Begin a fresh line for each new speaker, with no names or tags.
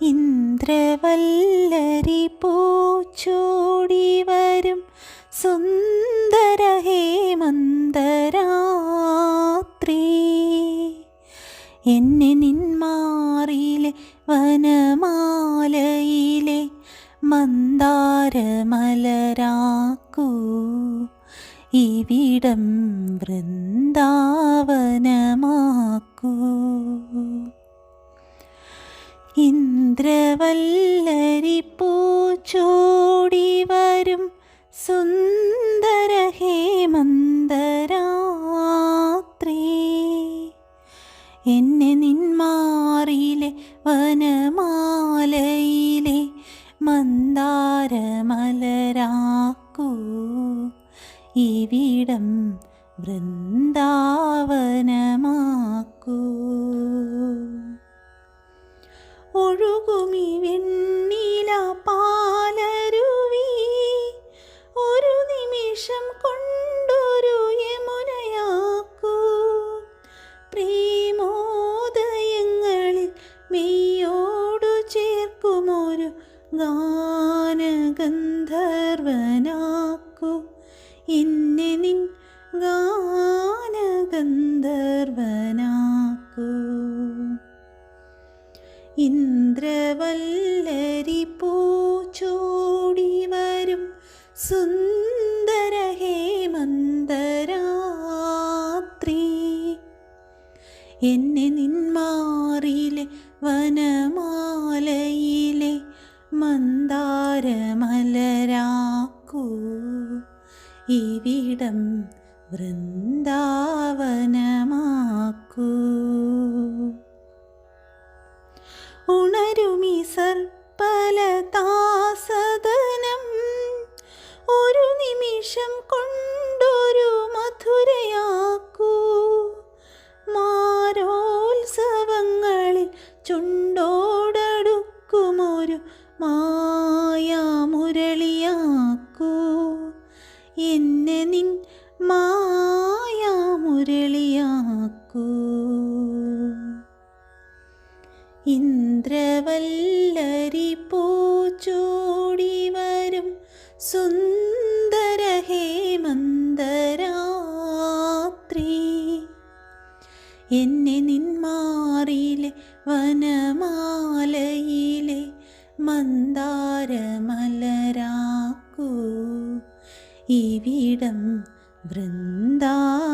ഇന്ദ്രവല്ലരി പൂച്ചോടി വരും സുന്ദര ഹേമന്തരാത്രി എന്നെ നിന്മാറിലെ വനമാലയിലെ മന്ദാരമലരാക്കൂ. ഇവിടം വൃന്ദാവനമാക്കൂ. ഇന്ദ്രവല്ലരി പൂച്ചോടി വരും സുന്ദര ഹേമന്തരാത്രി എന്നെ നിന്മാറിലെ വനമാലയിലെ മന്ദാരമലരാക്കൂ. ഇവിടം വൃന്ദാവനമാക്കൂ ഗാനഗന്ധർവനാക്കൂ. എന്നെ നിൻ ഗാനഗന്ധർവനാക്കൂ. ഇന്ദ്രവല്ലരി പൂച്ചോടി വരും സുന്ദര ഹേമന്തരാത്രി എന്നെ നിന്മാറിലെ വനമാലയിലെ മന്ദാരമലരാക്കൂ ഇവിടം വൃന്ദാവനമാക്കൂ. ഉണരുമി സർപ്പലതാസദനം ഒരു നിമിഷം കൊണ്ടൊരു മധുരയാക്കൂ. മാരോത്സവങ്ങളിൽ ചുണ്ടോടടുക്കുമൊരു മായാമുരളിയാക്കൂ. എന്നെ നിൻ മായാമുരളിയാക്കൂ ഇന്ദ്രവല്ലരി പൂച്ചോടി വരും സുന്ദര ഹേമന്തരാത്രി എന്നെ നിന്മാറിലെ വനമാലയിലെ മന്ദാരമലരാക്കൂ ഇവിടം വൃന്ദാവനമാക്കൂ